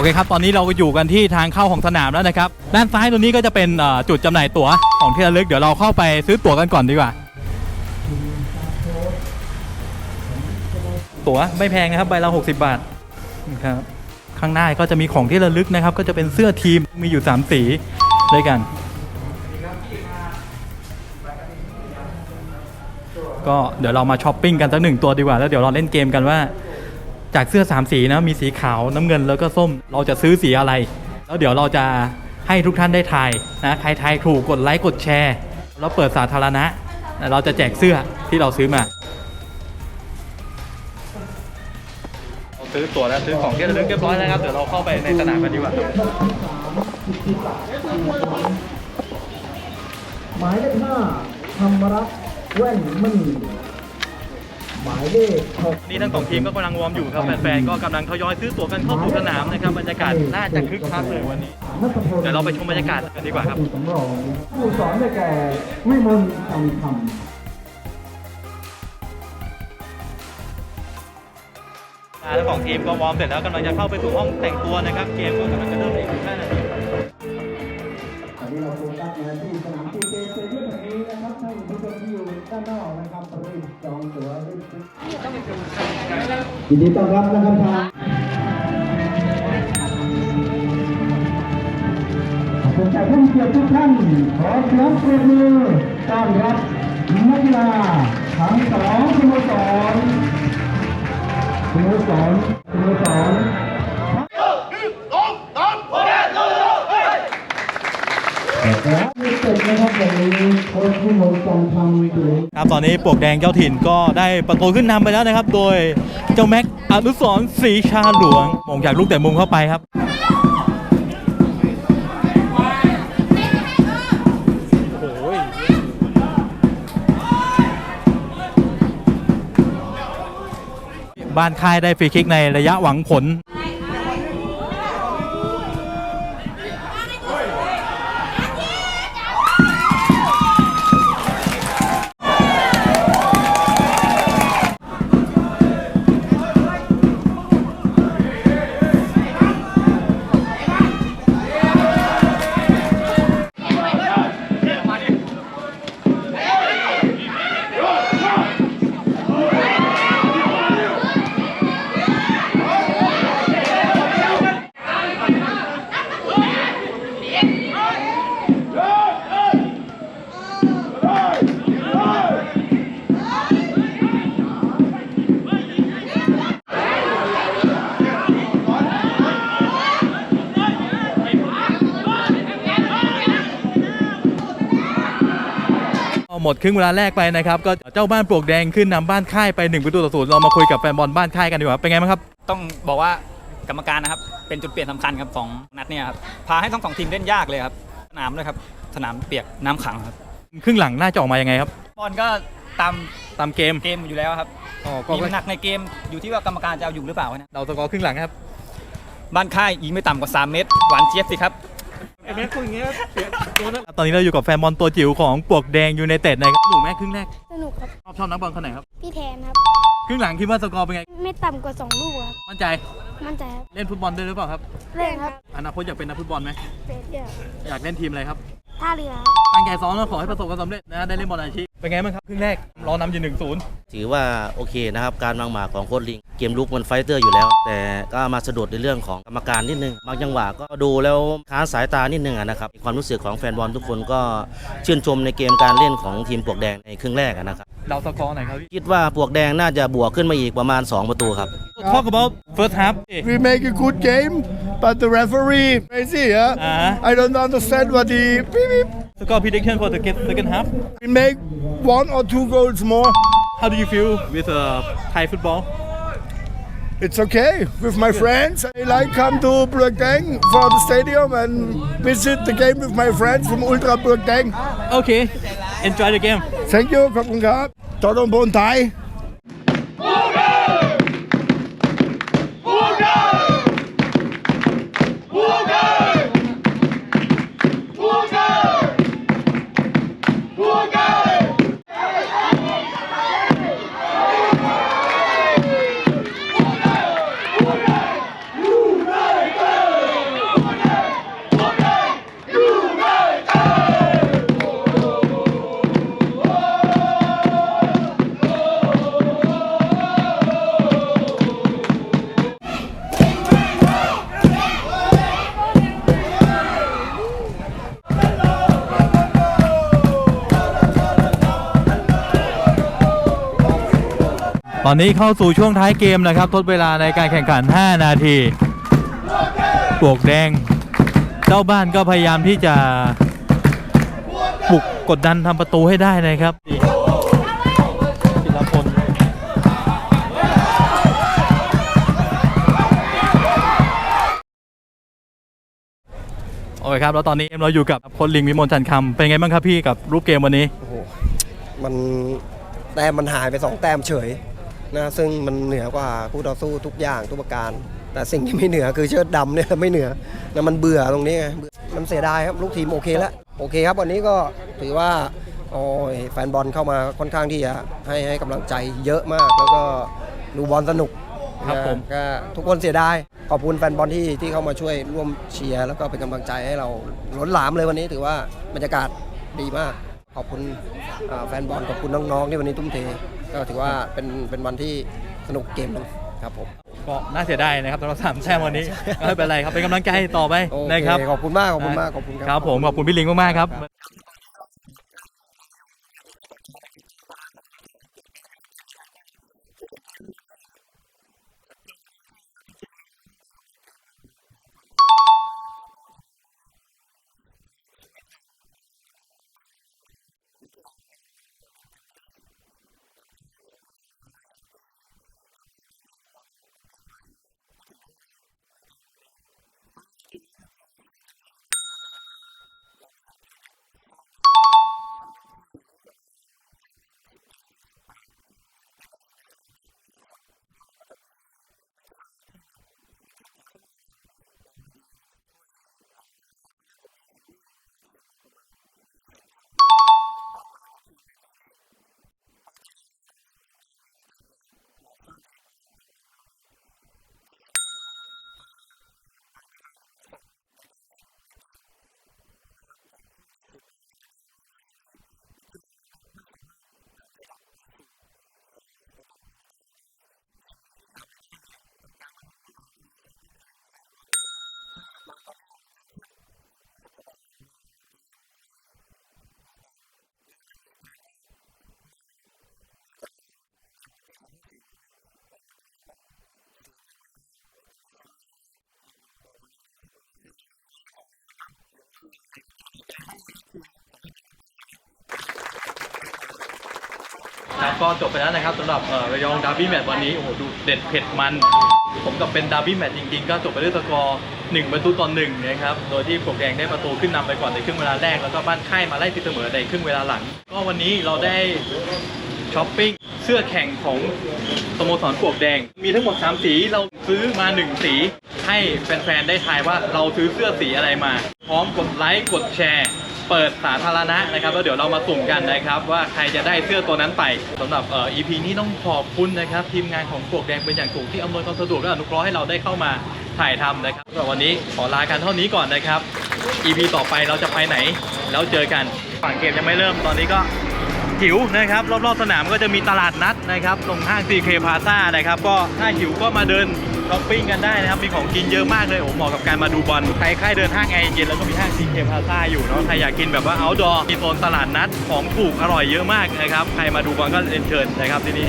อเคครับ ตอนนี้เราก็อยู่กันที่ทางเข้าของสนามแล้วนะครับ ด้านซ้ายตรงนี้ก็จะเป็นจุดจำหน่ายตั๋วของที่ระลึก เดี๋ยวเราเข้าไปซื้อตั๋วกันก่อนดีกว่า ตั๋วไม่แพงนะครับ ใบละ60 บาทนะครับ ข้างหน้าก็จะมีของที่ระลึกนะครับ ก็จะเป็นเสื้อทีม มีอยู่ 3 สีด้วยกัน ก็เดี๋ยวเรามาช้อปปิ้งกันสักหนึ่งตัวดีกว่า แล้วเดี๋ยวเราเล่นเกมกันว่า จากเสื้อสามสีนะมีสีขาวน้ำเงินแล้วก็ส้ม เราจะซื้อสีอะไร แล้วเดี๋ยวเราจะให้ทุกท่านได้ทายนะใครทายถูกกดไลค์กดแชร์แล้วเปิดสาธารณะแล้วเราจะแจกเสื้อที่เราซื้อมาเราซื้อตั๋วแล้วซื้อของที่ระลึกเรียบร้อยแล้วครับเดี๋ยวเราเข้าไปในสนามกันดีกว่าหมายเลขห้าธรรมรัตน์แว่นมณี นี่ทั้งสองทีมก็กำลังวอร์มอยู่ครับแฟนๆก็กำลังทยอยซื้อตั๋วกันเข้าสู่สนามนะครับบรรยากาศน่าจะคึกคักเลยวันนี้นัทพลเดี๋ยวเราไปชมบรรยากาศกันดีกว่าครับสำรองผู้สอนได้แก่วิมลคำคำทั้งสองทีมก็วอร์มเสร็จแล้วกำลังจะเข้าไปสู่ห้องแต่งตัวนะครับ เกมก็กำลังจะเริ่มในอีก5นาทีตอนนี้เราโฟกัสมาที่สนามทีเกสเตเดียมแห่งนี้นะครับท่านผู้ชมที่อยู่ด้านนอกนะครับ ยินดีต้อนรับนะครับทางขอบคุณจากผู้เกียรติทุกท่านขอเสียงปรบมือต้อนรับนักกีฬาทั้งสองสโมสรสโมสรสโมสรและนี่เป็นนะ ครับตอนนี้ปลวกแดงเจ้าถิ่นก็ได้ประตูขึ้นนำไปแล้วนะครับ โดยเจ้าแม็กอนุสรศรีชาหลวงมองจากลูกแต่มุมเข้าไปครับบ้านค่ายได้ฟรีคิกในระยะหวังผล ดครึ่งเวลาแรกไปนะครับ ก็เจ้าบ้านปลวกแดงขึ้นนำบ้านค่ายไป1ประตูต่อศูนย์เรามาคุยกับแฟนบอลบ้านค่ายกันดีกว่าเป็นไงบ้างครับ ต้องบอกว่ากรรมการนะครับเป็นจุดเปลี่ยนสำคัญครับของนัดเนี่ยครับพาให้ทั้งสองทีมเล่นยากเลยครับสนามด้วยครับสนามเปียกน้ำขังครับครึ่งหลังน่าจะออกมายังไงครับบอลก็ตามตามเกมเกมอยู่แล้วครับอ๋อก็มีหนักในเกมอยู่ที่ว่ากรรมการจะเอาอยู่หรือเปล่านะเราสกอร์ครึ่งหลังครับ บ้านค่ายยิงไม่ต่ำกว่า 3 เมตร หวานเจี๊ยบสิครับ ตอนนี้เราอยู่กับแฟนบอลตัวจิ๋วของปลวกแดงยูไนเต็ดนะครับหนูแม่ครึ่งแรกสนุกครับ ชอบชอบนักบอลคนไหนครับพี่แทนครับ ครึ่งหลังคิดว่าสกอร์เป็นไง ไม่ต่ำกว่า 2 ลูกครับ มั่นใจมั่นใจครับเล่นฟุตบอลด้วยหรือเปล่าครับเล่นครับอนาคตอยากเป็นนักฟุตบอลไหมเป็นเดี๋ยวอยากเล่นทีมอะไรครับท่าเรือครับตั้งใจซ้อมแล้วขอให้ประสบความสำเร็จนะได้เล่นบอลอาชีพ เป็นไงบ้างครับครึ่งแรกรอนำอยู่หนึ่งศูนย์ถือว่าโอเคนะครับ การวางหมากของโค้ชลิง เกมลุกมันไฟเตอร์อยู่แล้ว แต่ก็มาสะดุดในเรื่องของกรรมการนิดนึง บางจังหวะก็ดูแล้วค้านสายตานิดนึงอะนะครับความรู้สึกของแฟนบอลทุกคนก็ชื่นชมในเกมการเล่นของทีมปลวกแดงในครึ่งแรกอะนะครับเราสกอร์ไหนครับพี่คิดว่าปลวกแดงน่าจะบวกขึ้นมาอีกประมาณ 2 ประตูครับ Talk about first half we make a good game, but the referee crazy, yeah. Uh-huh. I don't understand what he. beep, beep. score prediction for the second half We make one or two goals more. how do you feel with uh, Thai football It's okay with my friends. I like come to Burgdang for the stadium and visit the game with my friends from Ultra Burgdang. okay enjoy the game Thank you, ขอบคุณครับจอดงบนไทย อนนี้เข้าสู่ช่วงท้ายเกมนะครับทดเวลาในการแข่งขัน 5 นาทีปลวกแดง เจ้าบ้านก็พยายามที่จะปลุกกดดันทำประตูให้ได้นะครับโอเคครับแล้วตอนนี้เราอยู่กับพลลิงวิมลจันทร์คำเป็นไงบ้างครับพี่กับรูปเกมวันนี้ โอ้โห มันแต้มมันหายไปสองแต้มเฉย นะซึ่งมันเหนือกว่าคู่ต่อสู้ทุกอย่างทุกประการ แต่สิ่งที่ไม่เหนือคือเชิดดำเนี่ยไม่เหนือนะมันเบื่อตรงนี้ไงเบื่อมันเสียดายครับลูกทีมโอเคแล้วโอเคครับวันนี้ก็ถือว่าโอ้ยแฟนบอลเข้ามาค่อนข้างที่จะให้ให้กำลังใจเยอะมาก แล้วก็ดูบอลสนุกครับนะผมก็ทุกคนเสียดายขอบคุณแฟนบอลที่ที่เข้ามาช่วยร่วมเชียร์แล้วก็เป็นกำลังใจให้เราล้นหลามเลยวันนี้ถือว่าบรรยากาศดีมาก ขอบคุณอ่าแฟนบอลขอบคุณน้องๆที่วันนี้ทุ่มเท ก็ถือว่าเป็นเป็นวันที่สนุกเกมหนึงครับผมก็น่าเสียดายนะครับสำหรับสามแต้มวันนี้ไม่เป็นไรครับเป็นกำลังใจต่อไปโอเคนะครับขอบคุณมากขอบคุณมากขอบคุณครับครับผมขอบคุณพี่ลิงมากๆครับ ก็จบไปแล้วนะครับสำหรับเออระยองดาร์บี้แมตช์วันนี้โอ้โหดูเด็ดเผ็ดมันผมกับเป็นดาร์บี้แมตช์จริงๆ ก็จบไปด้วยสกอร์1ประตูต่อหนึ่งนะครับ โดยที่ปลวกแดงได้ประตูขึ้นนำไปก่อนในครึ่งเวลาแรก แล้วก็บ้านค่ายมาไล่ตีเสมอในครึ่งเวลาหลัง ก็วันนี้เราได้ช้อปปิ้งเสื้อแข่งของสโมสรปลวกแดง มีทั้งหมด 3 สีเราซื้อมา 1 สี ให้แฟนๆ ได้ทายว่าเราซื้อเสื้อสีอะไรมา ร้อมกดไลค์กดแชร์ เปิดสาธารณะนะครับแล้วเดี๋ยวเรามาสุ่มกันนะครับ ว่าใครจะได้เสื้อตัวนั้นไปสำหรับเอ่อ EP นี้ต้องขอบคุณนะครับ ทีมงานของปลวกแดงเป็นอย่างสูงที่อำนวยความสะดวกและอนุเคราะห์ให้เราได้เข้ามาถ่ายทำนะครับสำหรับวันนี้ขอลากันเท่านี้ก่อนนะครับ EP ต่อไปเราจะไปไหน แล้วเจอกันฝั่งเกมยังไม่เริ่มตอนนี้ก็หิวนะครับรอบๆสนามก็จะมีตลาดนัดนะครับตรงห้าง CK Plaza นะครับก็ถ้าหิวก็มาเดิน ช้อปปิ้งกันได้นะครับ มีของกินเยอะมากเลยโอ้เหมาะกับการมาดูบอลใครใครเดินห้างแอร์เย็นแล้วก็มีห้าง CK Plaza อยู่เนาะใครอยากกินแบบว่า outdoor มีโซนตลาดนัดของถูกอร่อยเยอะมากนะครับใครมาดูบอลก็เรียนเชิญนะครับที่นี่